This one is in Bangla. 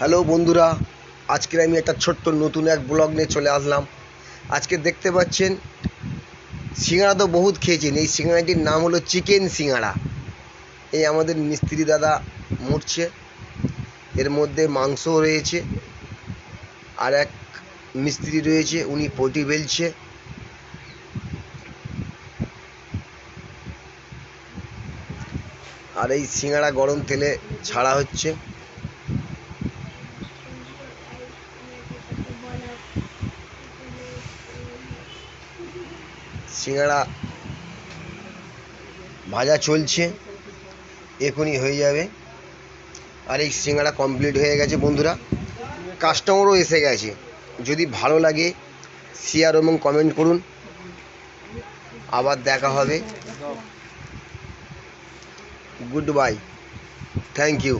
হ্যালো বন্ধুরা, আজকের আমি একটা ছোট্ট নতুন এক ব্লগ নিয়ে চলে আসলাম। আজকে দেখতে পাচ্ছেন সিঙ্গাড়া তো বহুত খেয়েছেন। এই সিঙ্গাড়াটির নাম হলো চিকেন সিঙ্গাড়া এই আমাদের মিস্ত্রি দাদা মুড়ছে এর মধ্যে মাংস রয়েছে, আর এক মিস্ত্রি রয়েছে, উনি পটি বেলছে। আর এই সিঙ্গাড়া গরম তেলে ছাড়া হচ্ছে। সিঙ্গাড়া ভাজা চলছে, এখনই হয়ে যাবে। আর এই সিঙ্গাড়া কমপ্লিট হয়ে গেছে বন্ধুরা। কাস্টমারও এসে গেছে। যদি ভালো লাগে শেয়ার এবং কমেন্ট করুন। আবার দেখা হবে। Good bye thank you